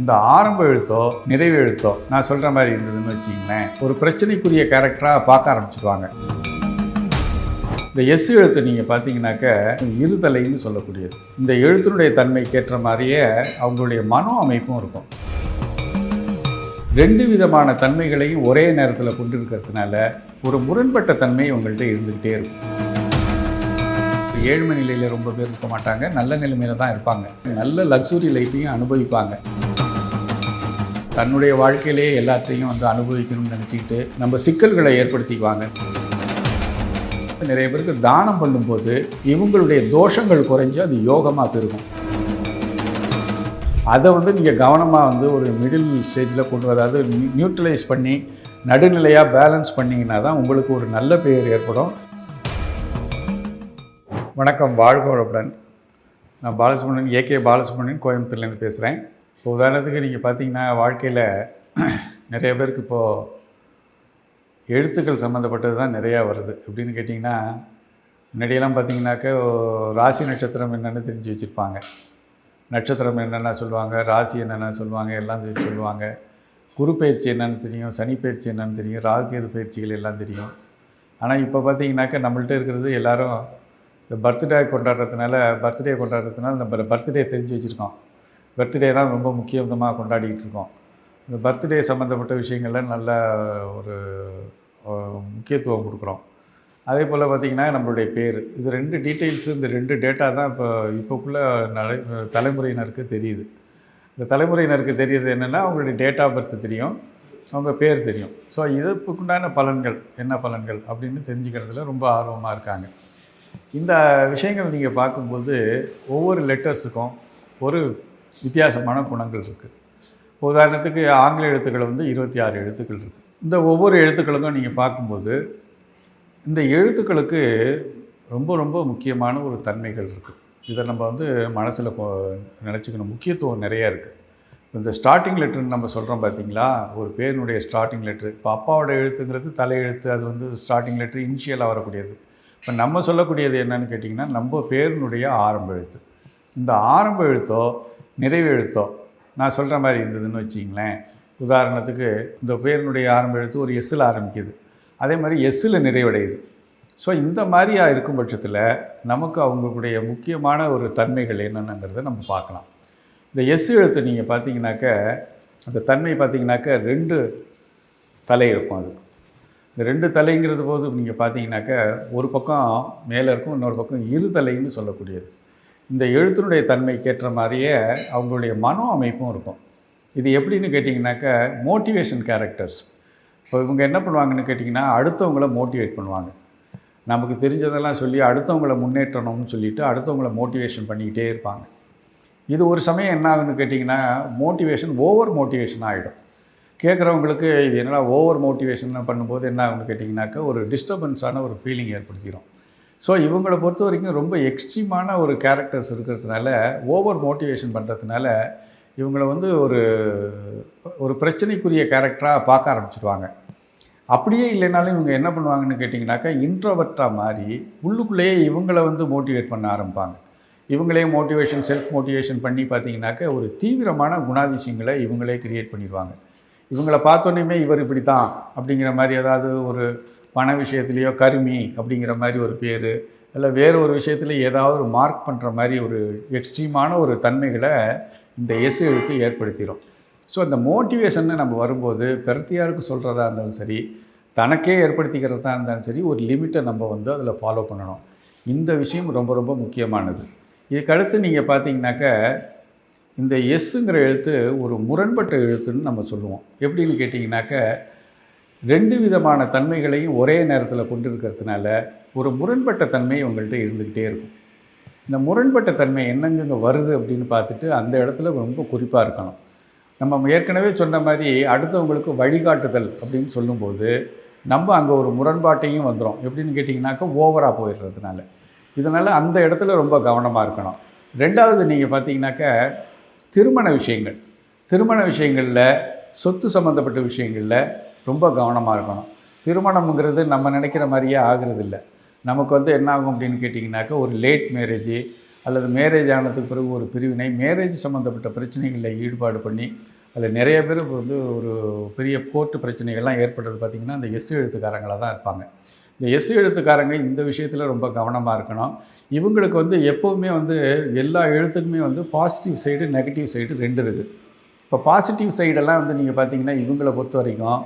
இந்த ஆரம்ப எழுத்தோ நிறைவு எழுத்தோ நான் சொல்கிற மாதிரி இருந்ததுன்னு வச்சிங்களேன் ஒரு பிரச்சனைக்குரிய கேரக்டராக பார்க்க ஆரம்பிச்சிருவாங்க. இந்த எஸ் எழுத்து நீங்கள் பார்த்தீங்கன்னாக்க இருதலைன்னு சொல்லக்கூடியது. இந்த எழுத்தினுடைய தன்மைக்கேற்ற மாதிரியே அவங்களுடைய மனோ அமைப்பும் இருக்கும். ரெண்டு விதமான தன்மைகளையும் ஒரே நேரத்தில் கொண்டு இருக்கிறதுனால ஒரு முரண்பட்ட தன்மை உங்கள்கிட்ட இருந்துக்கிட்டே இருக்கும். ஏழ்மை நிலையில் ரொம்ப பேர் இருக்க மாட்டாங்க நல்ல நிலைமையில தான் இருப்பாங்க. நல்ல லக்ஸுரி லைஃப்பையும் அனுபவிப்பாங்க. தன்னுடைய வாழ்க்கையிலேயே எல்லாத்தையும் வந்து அனுபவிக்கணும்னு நினச்சிக்கிட்டு நம்ம சிக்கல்களை ஏற்படுத்திக்குவாங்க. நிறைய பேருக்கு தானம் பண்ணும்போது இவங்களுடைய தோஷங்கள் குறைஞ்சு அது யோகமாக பெருகும் அதை வந்து நீங்கள் கவனமாக வந்து ஒரு மிடில் ஸ்டேஜில் கொண்டு அதாவது நியூட்ரலைஸ் பண்ணி நடுநிலையாக பேலன்ஸ் பண்ணிங்கன்னா தான் உங்களுக்கு ஒரு நல்ல பெயர் ஏற்படும். வணக்கம் வாழ்க நான் பாலசுப்ரமணியன் ஏகே பாலசுப்ரமணியன் கோயம்புத்தூர்லேருந்து பேசுகிறேன் இப்போ உதாரணத்துக்கு நீங்கள் பார்த்தீங்கன்னா வாழ்க்கையில் நிறைய பேருக்கு இப்போது எழுத்துக்கள் சம்மந்தப்பட்டது தான் நிறையா வருது. அப்படின்னு கேட்டிங்கன்னா முன்னாடியெல்லாம் பார்த்தீங்கன்னாக்க ராசி நட்சத்திரம் என்னென்னு தெரிஞ்சு வச்சுருப்பாங்க. நட்சத்திரம் என்னென்ன சொல்லுவாங்க ராசி என்னென்ன சொல்லுவாங்க எல்லாம் தெரிஞ்சு சொல்லுவாங்க. குரு பயிற்சி என்னென்னு தெரியும் சனி பயிற்சி என்னென்னு தெரியும் ராகுகேது பயிற்சிகள் எல்லாம் தெரியும். ஆனால் இப்போ பார்த்தீங்கன்னாக்கா நம்மள்ட்ட இருக்கிறது எல்லாரும் இந்த பர்த்டே கொண்டாடுறதுனால பர்த்டே கொண்டாடுறதுனால நம்ம பர்த்டே தெரிஞ்சு வச்சுருக்கோம். பர்த்டே தான் ரொம்ப முக்கியமாக கொண்டாடிக்கிட்டு இருக்கோம். இந்த பர்த்டே சம்மந்தப்பட்ட விஷயங்களில் நல்ல ஒரு முக்கியத்துவம் கொடுக்குறோம். அதே போல் பார்த்திங்கன்னா நம்மளுடைய பேர். இது ரெண்டு டீட்டெயில்ஸு இந்த ரெண்டு டேட்டா தான் இப்போ இப்போக்குள்ளே நடை தலைமுறையினருக்கு தெரியுது. இந்த தலைமுறையினருக்கு தெரியுது என்னென்னா அவங்களுடைய டேட் ஆஃப் பர்த் தெரியும். அவங்க பேர் தெரியும். ஸோ இதுக்குண்டான பலன்கள் என்ன பலன்கள் அப்படின்னு தெரிஞ்சுக்கிறதுல ரொம்ப ஆர்வமாக இருக்காங்க. இந்த விஷயங்கள் நீங்கள் பார்க்கும்போது ஒவ்வொரு லெட்டர்ஸுக்கும் ஒரு வித்தியாசமான குணங்கள் இருக்குது உதாரணத்துக்கு ஆங்கில எழுத்துக்கள் வந்து இருபத்தி ஆறு எழுத்துக்கள் இருக்குது இந்த ஒவ்வொரு எழுத்துக்களுக்கும் நீங்கள் பார்க்கும்போது இந்த எழுத்துக்களுக்கு ரொம்ப ரொம்ப முக்கியமான ஒரு தன்மைகள் இருக்குது இதை நம்ம வந்து மனசில் நினச்சிக்கணும். முக்கியத்துவம் நிறையா இருக்குது இந்த ஸ்டார்டிங் லெட்டர்னு நம்ம சொல்கிறோம் பார்த்தீங்களா ஒரு பேருனுடைய ஸ்டார்டிங் லெட்ரு இப்போ அப்பாவோட எழுத்துங்கிறது தலையெழுத்து அது வந்து ஸ்டார்டிங் லெட்ரு இனிஷியலாக வரக்கூடியது. இப்போ நம்ம சொல்லக்கூடியது என்னன்னு கேட்டிங்கன்னா நம்ம பேரினுடைய ஆரம்ப எழுத்து. இந்த ஆரம்ப எழுத்தோ நிறைவு எழுத்தோ நான் சொல்கிற மாதிரி இருந்ததுன்னு வச்சிங்களேன் உதாரணத்துக்கு இந்த பேரினுடைய ஆரம்ப எழுத்து ஒரு எஸ்ஸில் ஆரம்பிக்குது. அதே மாதிரி எஸ்ஸில் நிறைவடையுது. ஸோ இந்த மாதிரியா இருக்கும் பட்சத்தில் நமக்கு அவங்களுடைய முக்கியமான ஒரு தன்மைகள் என்னென்னங்கிறத நம்ம பார்க்கலாம். இந்த எஸ் எழுத்து நீங்கள் பார்த்தீங்கன்னாக்க அந்த தன்மை பார்த்தீங்கன்னாக்க ரெண்டு தலை இருக்கும் அது. இந்த ரெண்டு தலைங்கிறது போது நீங்கள் பார்த்தீங்கன்னாக்க ஒரு பக்கம் மேலே இருக்கும் இன்னொரு பக்கம் இரு தலைன்னு சொல்லக்கூடியது. இந்த எழுத்தினுடைய தன்மைக்கேற்ற மாதிரியே அவங்களுடைய மனோ அமைப்பும் இருக்கும். இது எப்படின்னு கேட்டிங்கனாக்கா மோட்டிவேஷன் கேரக்டர்ஸ் இப்போ இவங்க என்ன பண்ணுவாங்கன்னு கேட்டிங்கன்னா அடுத்தவங்கள மோட்டிவேட் பண்ணுவாங்க. நமக்கு தெரிஞ்சதெல்லாம் சொல்லி அடுத்தவங்கள முன்னேற்றணும்னு சொல்லிவிட்டு அடுத்தவங்கள மோட்டிவேஷன் பண்ணிக்கிட்டே இருப்பாங்க. இது ஒரு சமயம் என்ன ஆகுன்னு கேட்டிங்கன்னா மோட்டிவேஷன் ஓவர் மோட்டிவேஷன் ஆகிடும் கேட்குறவங்களுக்கு இது என்னடா ஓவர் மோட்டிவேஷன் பண்ணும்போது என்ன ஆகுன்னு கேட்டிங்கனாக்கா ஒரு டிஸ்டர்பன்ஸான ஒரு ஃபீலிங் ஏற்படுத்திடும் ஸோ இவங்களை பொறுத்த வரைக்கும் ரொம்ப எக்ஸ்ட்ரீமான ஒரு கேரக்டர்ஸ் இருக்கிறதுனால ஓவர் மோட்டிவேஷன் பண்ணுறதுனால இவங்களை வந்து ஒரு ஒரு பிரச்சனைக்குரிய கேரக்டராக பார்க்க ஆரம்பிச்சிருவாங்க. அப்படியே இல்லைனாலும் இவங்க என்ன பண்ணுவாங்கன்னு கேட்டிங்கனாக்கா இன்ட்ரோவர்ட்டாக மாறி உள்ளுக்குள்ளேயே இவங்களை வந்து மோட்டிவேட் பண்ண ஆரம்பிப்பாங்க. இவங்களே மோட்டிவேஷன் செல்ஃப் மோட்டிவேஷன் பண்ணி பார்த்தீங்கன்னாக்க ஒரு தீவிரமான குணாதிசயங்களை இவங்களே கிரியேட் பண்ணிடுவாங்க. இவங்கள பார்த்தோன்னே இவர் இப்படி தான் அப்படிங்கிற மாதிரி ஏதாவது ஒரு பண விஷயத்துலேயோ கருமி அப்படிங்கிற மாதிரி ஒரு பேர் இல்லை வேறு ஒரு விஷயத்துல ஏதாவது ஒரு மார்க் பண்ணுற மாதிரி ஒரு எக்ஸ்ட்ரீமான ஒரு தன்மைகளை இந்த எஸ் எழுத்து ஏற்படுத்திடும் ஸோ அந்த மோட்டிவேஷன்னு நம்ம வரும்போது பெருத்தியாருக்கு சொல்கிறதா இருந்தாலும் சரி தனக்கே ஏற்படுத்திக்கிறதா இருந்தாலும் சரி ஒரு லிமிட்டை நம்ம வந்து அதில் ஃபாலோ பண்ணணும். இந்த விஷயம் ரொம்ப ரொம்ப முக்கியமானது. இதுக்கடுத்து நீங்கள் பார்த்தீங்கன்னாக்க இந்த எஸ்ஸுங்கிற எழுத்து ஒரு முரண்பட்ட எழுத்துன்னு நம்ம சொல்லுவோம். எப்படின்னு கேட்டிங்கனாக்க ரெண்டு விதமான தன்மைகளையும் ஒரே நேரத்தில் கொண்டிருக்கிறதுனால ஒரு முரண்பட்ட தன்மை உங்கள்கிட்ட இருந்துக்கிட்டே இருக்கும். இந்த முரண்பட்ட தன்மை என்னங்கங்க வருது அப்படின்னு பார்த்துட்டு அந்த இடத்துல ரொம்ப குறிப்பாக இருக்கணும். நம்ம ஏற்கனவே சொன்ன மாதிரி அடுத்தவங்களுக்கு வழிகாட்டுதல் அப்படின்னு சொல்லும்போது நம்ம அங்கே ஒரு முரண்பாட்டையும் வந்துடும் எப்படின்னு கேட்டிங்கனாக்கா ஓவராக போயிடுறதுனால. இதனால் அந்த இடத்துல ரொம்ப கவனமாக இருக்கணும். ரெண்டாவது நீங்கள் பார்த்தீங்கன்னாக்க திருமண விஷயங்கள். திருமண விஷயங்களில் சொத்து சம்மந்தப்பட்ட விஷயங்களில் ரொம்ப கவனமாக இருக்கணும். திருமணம்ங்கிறது நம்ம நினைக்கிற மாதிரியே ஆகிறது இல்லை நமக்கு வந்து என்ன ஆகும் அப்படின்னு கேட்டிங்கனாக்கா ஒரு லேட் மேரேஜ் அல்லது மேரேஜ் ஆனதுக்கு பிறகு ஒரு பிரிவினை மேரேஜ் சம்மந்தப்பட்ட பிரச்சனைகளில் ஈடுபாடு பண்ணி அதில் நிறைய பேர் வந்து ஒரு பெரிய கோர்ட்டு பிரச்சனைகள்லாம் ஏற்படுறது பார்த்திங்கன்னா அந்த எஸ் எழுத்துக்காரங்களாக தான் இருப்பாங்க. இந்த எஸ் எழுத்துக்காரங்க இந்த விஷயத்தில் ரொம்ப கவனமாக இருக்கணும். இவங்களுக்கு வந்து எப்போவுமே வந்து எல்லா எழுத்துக்குமே வந்து பாசிட்டிவ் சைடு நெகட்டிவ் சைடு ரெண்டு இருக்குது இப்போ பாசிட்டிவ் சைடெல்லாம் வந்து நீங்கள் பார்த்தீங்கன்னா இவங்களை பொறுத்த வரைக்கும்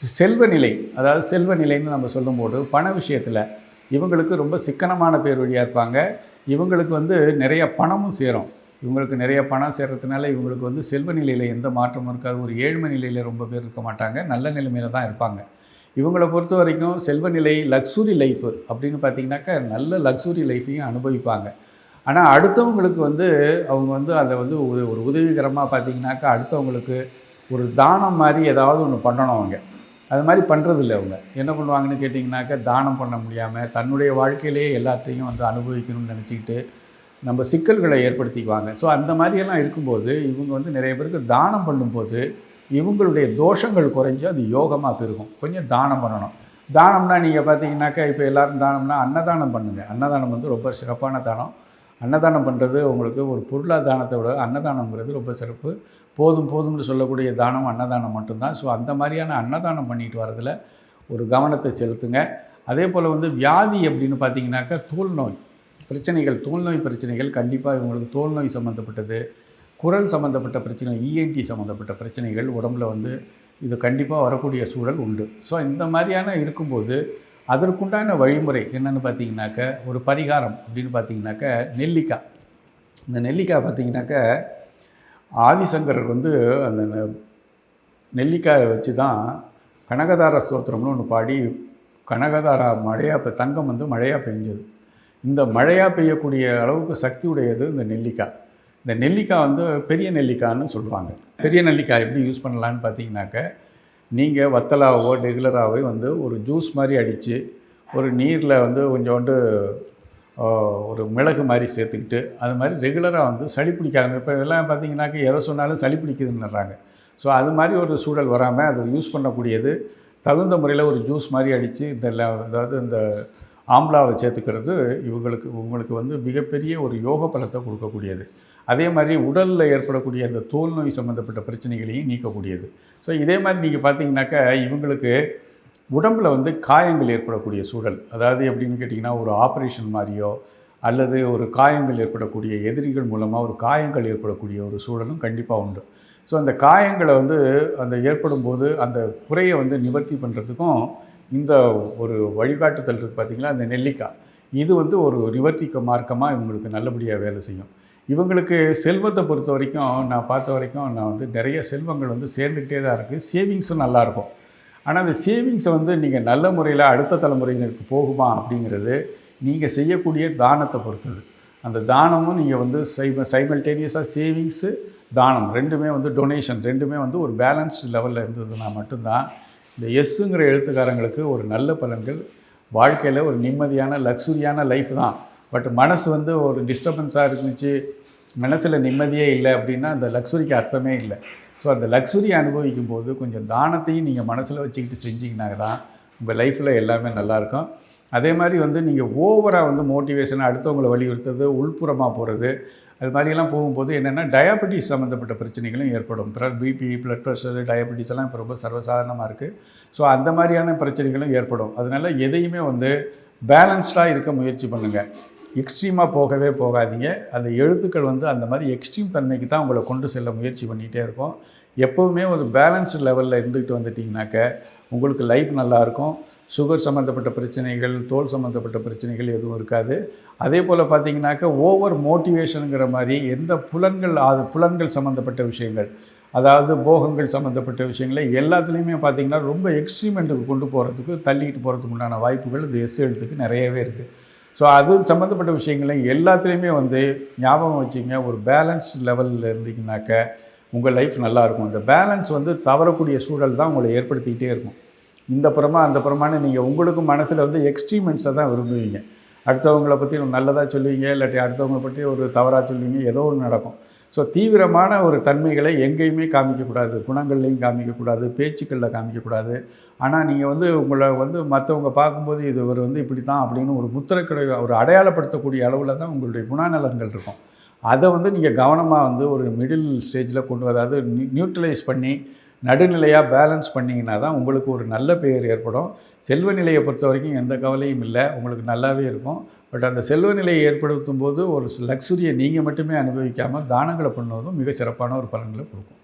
செல்வ நிலை அதாவது செல்வ நிலைன்னு நம்ம சொல்லும்போது பண விஷயத்தில் இவங்களுக்கு ரொம்ப சிக்கனமான பேர் வழியாக இருப்பாங்க. இவங்களுக்கு வந்து நிறைய பணமும் சேரும். இவங்களுக்கு நிறைய பணம் சேர்கிறதுனால இவங்களுக்கு வந்து செல்வ நிலையில் எந்த மாற்றமும் இருக்காது. ஒரு ஏழ்மை நிலையில் ரொம்ப பேர் இருக்க மாட்டாங்க. நல்ல நிலைமையில தான் இருப்பாங்க. இவங்களை பொறுத்த வரைக்கும் செல்வ நிலை லக்ஸுரி லைஃப் அப்படின்னு பார்த்தீங்கன்னாக்கா நல்ல லக்ஸுரி லைஃப்பையும் அனுபவிப்பாங்க. ஆனால் அடுத்தவங்களுக்கு வந்து அவங்க வந்து அதை வந்து ஒரு ஒரு உதவிகரமாக பார்த்தீங்கன்னாக்கா அடுத்தவங்களுக்கு ஒரு தானம் மாதிரி ஏதாவது ஒன்று பண்ணணும் அவங்க. அது மாதிரி பண்ணுறதில்ல அவங்க. என்ன பண்ணுவாங்கன்னு கேட்டிங்கனாக்கா தானம் பண்ண முடியாமல் தன்னுடைய வாழ்க்கையிலேயே எல்லாத்தையும் வந்து அனுபவிக்கணும்னு நினச்சிக்கிட்டு நம்ம சிக்கல்களை ஏற்படுத்திக்குவாங்க. ஸோ அந்த மாதிரியெல்லாம் இருக்கும்போது இவங்க வந்து நிறைய பேருக்கு தானம் பண்ணும்போது இவங்களுடைய தோஷங்கள் குறைஞ்சி அது யோகமாக பெருகும். கொஞ்சம் தானம் பண்ணணும். தானம்னா நீங்கள் பார்த்தீங்கன்னாக்கா இப்போ எல்லோரும் தானம்னா அன்னதானம் பண்ணுங்கள் அன்னதானம் வந்து ரொம்ப சிறப்பான தானம். அன்னதானம் பண்ணுறது உங்களுக்கு ஒரு பொருளாதாரத்தை விட அன்னதானங்கிறது ரொம்ப சிறப்பு. போதும் போதும்னு சொல்லக்கூடிய தானம் அன்னதானம் மட்டும்தான். ஸோ அந்த மாதிரியான அன்னதானம் பண்ணிட்டு வரதில் ஒரு கவனத்தை செலுத்துங்க. அதே போல் வந்து வியாதி அப்படின்னு பார்த்தீங்கன்னாக்கா தோல் நோய் பிரச்சனைகள் தோல் நோய் பிரச்சனைகள் கண்டிப்பாக இவங்களுக்கு தோல் நோய் சம்மந்தப்பட்டது குரல் சம்மந்தப்பட்ட பிரச்சனை இஎன்டி சம்மந்தப்பட்ட பிரச்சனைகள் உடம்புல வந்து இது கண்டிப்பாக வரக்கூடிய சூழல் உண்டு. ஸோ இந்த மாதிரியான இருக்கும்போது அதற்குண்டான வழிமுறை என்னென்னு பார்த்தீங்கன்னாக்க ஒரு பரிகாரம் அப்படின்னு பார்த்தீங்கன்னாக்க நெல்லிக்காய். இந்த நெல்லிக்காய் பார்த்தீங்கன்னாக்க ஆதிசங்கரர் வந்து அந்த நெ- நெல்லிக்காயை வச்சு தான் கனகதார ஸ்தோத்திரம்னு ஒன்று பாடி கனகதாரா மழையாக இப்போ தங்கம் வந்து மழையாக பெஞ்சது. இந்த மழையாக பெய்யக்கூடிய அளவுக்கு சக்தி உடையது இந்த நெல்லிக்காய் இந்த நெல்லிக்காய் வந்து பெரிய நெல்லிக்காய்னு சொல்லுவாங்க. பெரிய நெல்லிக்காய் எப்படி யூஸ் பண்ணலான்னு பார்த்தீங்கன்னாக்க நீங்கள் வத்தலாவோ ரெகுலராகவோ வந்து ஒரு ஜூஸ் மாதிரி அடித்து ஒரு நீரில் வந்து கொஞ்சோண்டு ஒரு மிளகு மாதிரி சேர்த்துக்கிட்டு அது மாதிரி ரெகுலராக வந்து சளி பிடிக்காத இப்போ எல்லாம் பார்த்தீங்கன்னாக்க எதை சொன்னாலும் சளி பிடிக்குதுன்னுறாங்க. ஸோ அது மாதிரி ஒரு சூழல் வராமல் அதை யூஸ் பண்ணக்கூடியது தகுந்த முறையில் ஒரு ஜூஸ் மாதிரி அடித்து இந்த அதாவது இந்த ஆம்லாவை சேர்த்துக்கிறது இவங்களுக்கு உங்களுக்கு வந்து மிகப்பெரிய ஒரு யோக பலத்தை கொடுக்கக்கூடியது. அதே மாதிரி உடலில் ஏற்படக்கூடிய அந்த தோல் நோய் சம்மந்தப்பட்ட பிரச்சனைகளையும் நீக்கக்கூடியது. ஸோ இதே மாதிரி நீங்கள் பார்த்தீங்கன்னாக்கா இவங்களுக்கு உடம்புல வந்து காயங்கள் ஏற்படக்கூடிய சூழல். அதாவது எப்படின்னு கேட்டிங்கன்னா ஒரு ஆப்ரேஷன் மாதிரியோ அல்லது ஒரு காயங்கள் ஏற்படக்கூடிய எதிரிகள் மூலமாக ஒரு காயங்கள் ஏற்படக்கூடிய ஒரு சூழலும் கண்டிப்பாக உண்டு. ஸோ அந்த காயங்களை வந்து அந்த ஏற்படும் போது அந்த குறையை வந்து நிவர்த்தி பண்ணுறதுக்கும் இந்த ஒரு வழிகாட்டுதல் இருக்குது பார்த்திங்களா அந்த நெல்லிக்காய். இது வந்து ஒரு நிவர்த்திக்க மார்க்கமாக இவங்களுக்கு நல்லபடியாக வேலை செய்யும். இவங்களுக்கு செல்வத்தை பொறுத்த வரைக்கும் நான் பார்த்த வரைக்கும் நான் வந்து நிறைய செல்வங்கள் வந்து சேர்ந்துக்கிட்டே தான் இருக்குது சேவிங்ஸும் நல்லாயிருக்கும் ஆனால் அந்த சேவிங்ஸை வந்து நீங்கள் நல்ல முறையில் அடுத்த தலைமுறையினருக்கு போகுமா அப்படிங்கிறது நீங்கள் செய்யக்கூடிய தானத்தை பொறுத்தது. அந்த தானமும் நீங்கள் வந்து சைம சைமல்டேனியஸாக சேவிங்ஸு தானம். ரெண்டுமே வந்து டொனேஷன் ரெண்டுமே வந்து ஒரு பேலன்ஸ்டு லெவலில் இருந்ததுன்னா மட்டும்தான் இந்த எஸ்ஸுங்கிற எழுத்துக்காரங்களுக்கு ஒரு நல்ல பலன்கள். வாழ்க்கையில் ஒரு நிம்மதியான லக்ஸுரியான லைஃப் தான். பட் மனசு வந்து ஒரு டிஸ்டர்பன்ஸாக இருந்துச்சு. மனசில் நிம்மதியே இல்லை அப்படின்னா அந்த லக்ஸுரிக்கு அர்த்தமே இல்லை. ஸோ அந்த லக்ஸுரி அனுபவிக்கும் போது கொஞ்சம் தானத்தையும் நீங்கள் மனசில் வச்சுக்கிட்டு செஞ்சீங்கன்னா தான் உங்கள் லைஃப்பில் எல்லாமே நல்லாயிருக்கும் அதே மாதிரி வந்து நீங்கள் ஓவராக வந்து மோட்டிவேஷனாக அடுத்தவங்களை வலியுறுத்துறது உள்புறமாக போகிறது அது மாதிரியெல்லாம் போகும்போது என்னென்னா டயபெட்டிஸ் சம்மந்தப்பட்ட பிரச்சனைகளும் ஏற்படும். பிபி பிளட் ப்ரெஷர் டயபெட்டிஸ் எல்லாம் இப்போ ரொம்ப சர்வசாதாரணமாக இருக்குது ஸோ அந்த மாதிரியான பிரச்சனைகளும் ஏற்படும். அதனால் எதையுமே வந்து பேலன்ஸ்டாக இருக்க முயற்சி பண்ணுங்கள் எக்ஸ்ட்ரீமாக போகவே போகாதீங்க. அந்த எழுத்துக்கள் வந்து அந்த மாதிரி எக்ஸ்ட்ரீம் தன்மைக்கு தான் உங்களை கொண்டு செல்ல முயற்சி பண்ணிகிட்டே இருக்கும். எப்போவுமே ஒரு பேலன்ஸ்டு லெவலில் இருந்துக்கிட்டு வந்துட்டிங்கனாக்க உங்களுக்கு லைஃப் நல்லாயிருக்கும். சுகர் சம்மந்தப்பட்ட பிரச்சனைகள் தோல் சம்மந்தப்பட்ட பிரச்சனைகள் எதுவும் இருக்காது. அதே போல் பார்த்திங்கனாக்கா ஓவர் மோட்டிவேஷனுங்கிற மாதிரி எந்த புலன்கள் அது புலன்கள் சம்மந்தப்பட்ட விஷயங்கள் அதாவது போகங்கள் சம்மந்தப்பட்ட விஷயங்களை எல்லாத்துலேயுமே பார்த்தீங்கன்னா ரொம்ப எக்ஸ்ட்ரீமெண்ட்டுக்கு கொண்டு போகிறதுக்கு தள்ளிக்கிட்டு போகிறதுக்கு உண்டான வாய்ப்புகள் இந்த எஸ் எழுத்துக்கு நிறையவே இருக்குது ஸோ அது சம்மந்தப்பட்ட விஷயங்களை எல்லாத்துலேயுமே வந்து ஞாபகம் வச்சிங்க. ஒரு பேலன்ஸ் லெவலில் இருந்தீங்கனாக்க உங்கள் லைஃப் நல்லாயிருக்கும் அந்த பேலன்ஸ் வந்து தவறக்கூடிய சூழல் தான் உங்களை ஏற்படுத்திக்கிட்டே இருக்கும். இந்த புறமா அந்த புறமான நீங்கள் உங்களுக்கு மனசில் வந்து எக்ஸ்ட்ரீமெண்ட்ஸை தான் விரும்புவீங்க. அடுத்தவங்களை பற்றி நல்லதாக சொல்லுவீங்க இல்லாட்டி அடுத்தவங்களை பற்றி ஒரு தவறாக சொல்லுவீங்க ஏதோ ஒன்று நடக்கும். ஸோ தீவிரமான ஒரு தன்மைகளை எங்கேயுமே காமிக்கக்கூடாது. குணங்கள்லையும் காமிக்கக்கூடாது. பேச்சுக்களில் காமிக்கக்கூடாது. ஆனால் நீங்கள் வந்து உங்களை வந்து மற்றவங்க பார்க்கும்போது இது இவர் வந்து இப்படி தான் அப்படின்னு ஒரு முத்திரக்கடை ஒரு அடையாளப்படுத்தக்கூடிய அளவில் தான் உங்களுடைய குணநலன்கள் இருக்கும். அதை வந்து நீங்கள் கவனமாக வந்து ஒரு மிடில் ஸ்டேஜில் கொண்டு அதாவது நியூட்ரலைஸ் பண்ணி நடுநிலையாக பேலன்ஸ் பண்ணிங்கன்னா தான் உங்களுக்கு ஒரு நல்ல பெயர் ஏற்படும். செல்வ நிலையை பொறுத்த வரைக்கும் எந்த கவலையும் இல்லை. உங்களுக்கு நல்லாவே இருக்கும். பட் அந்த செல்வ நிலையை ஏற்படுத்தும் போது ஒரு லக்ஸுரியை நீங்கள் மட்டுமே அனுபவிக்காமல் தானங்களை பண்ணுவதும் மிக சிறப்பான ஒரு பலன்களை கொடுக்கும்.